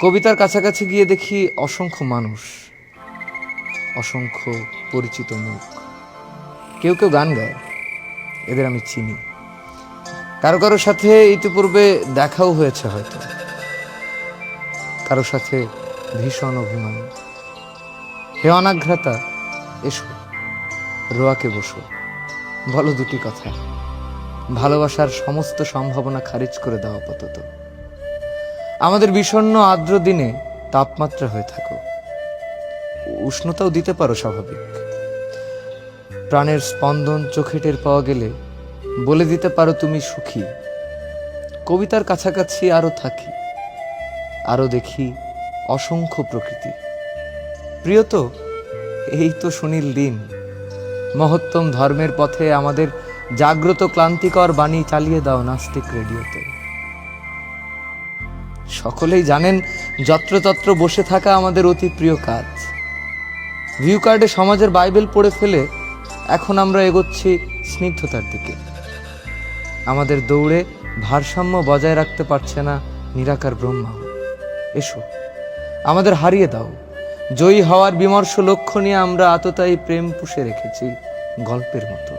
কবিতার কাছাকাছি গিয়ে দেখি অসংখ্য মানুষ, অসংখ্য পরিচিত মুখ। কেউ কেউ গান গায়, এদের আমি চিনি। কারও কারোর সাথে ইতিপূর্বে দেখাও হয়েছে হয়তো। কারোর সাথে ভীষণ অভিমান। হে অনাঘ্রাতা, এসো, রোয়াকে বসো। বলো দুটি কথা। ভালোবাসার সমস্ত সম্ভাবনা খারিজ করে দাও আপাতত। আমাদের বিষণ্ণ আর্দ্র দিনে তাপমাত্রা হয়ে থাকো উষ্ণতাও দিতে পারো স্বাভাবিক। প্রাণের স্পন্দন চোখে টের পাওয়া গেলে বলে দিতে পারো তুমি সুখী। কবিতার কাছাকাছি আরও থাকি, আরও দেখি অসংখ্য প্রকৃতি। প্রিয় তো এই তো সুনীল দিন। মহত্তম ধর্মের পথে আমাদের জাগ্রত ক্লান্তিকর বাণী চালিয়ে দাও নাস্তিক রেডিওতে। সকলেই জানেন, যত্রতত্র বসে থাকা আমাদের অতি প্রিয় কাজ। ভিউ কার্ডে সমাজের বাইবেল পড়ে ফেলে এখন আমরা এগোচ্ছি স্নিগ্ধতার দিকে। আমাদের দৌড়ে ভারসাম্য বজায় রাখতে পারছে না নিরাকার ব্রহ্মা। এসো, আমাদের হারিয়ে দাও। জয়ী হওয়ার বিমর্ষ লক্ষ্য নিয়ে আমরা আততায়ী প্রেম পুষে রেখেছি গল্পের মতো।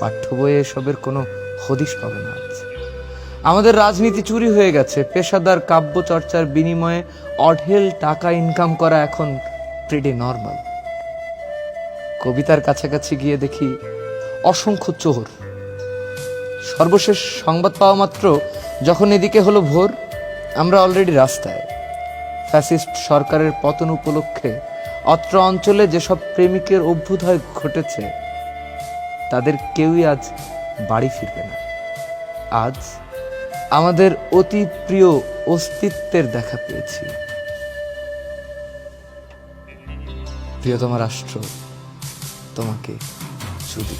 পাঠ্য বইয়ে এসবের কোনো হদিশ পাবে না আজ। আমাদের রাজনীতি চুরি হয়ে গেছে। পেশাদার কাব্য চর্চার বিনিময়ে অঢেল টাকা ইনকাম করা এখন প্রেডি নর্মাল কবিতার কাছাকাছি গিয়ে দেখি অসংখ্য চোর। সর্বশেষ সংবাদ পাওয়া মাত্র যখন এদিকে হলো ভোর, আমরা অলরেডি রাস্তায়। ফ্যাসিস্ট সরকারের পতন উপলক্ষে অত্র অঞ্চলে যেসব প্রেমিকের অভ্যুদয় ঘটেছে, তাদের কেউই আজ বাড়ি ফিরবে না। আজ আমাদের অতি প্রিয় অস্তিত্বের দেখা পেয়েছি। প্রিয়তম রাষ্ট্র তোমাকে সুদী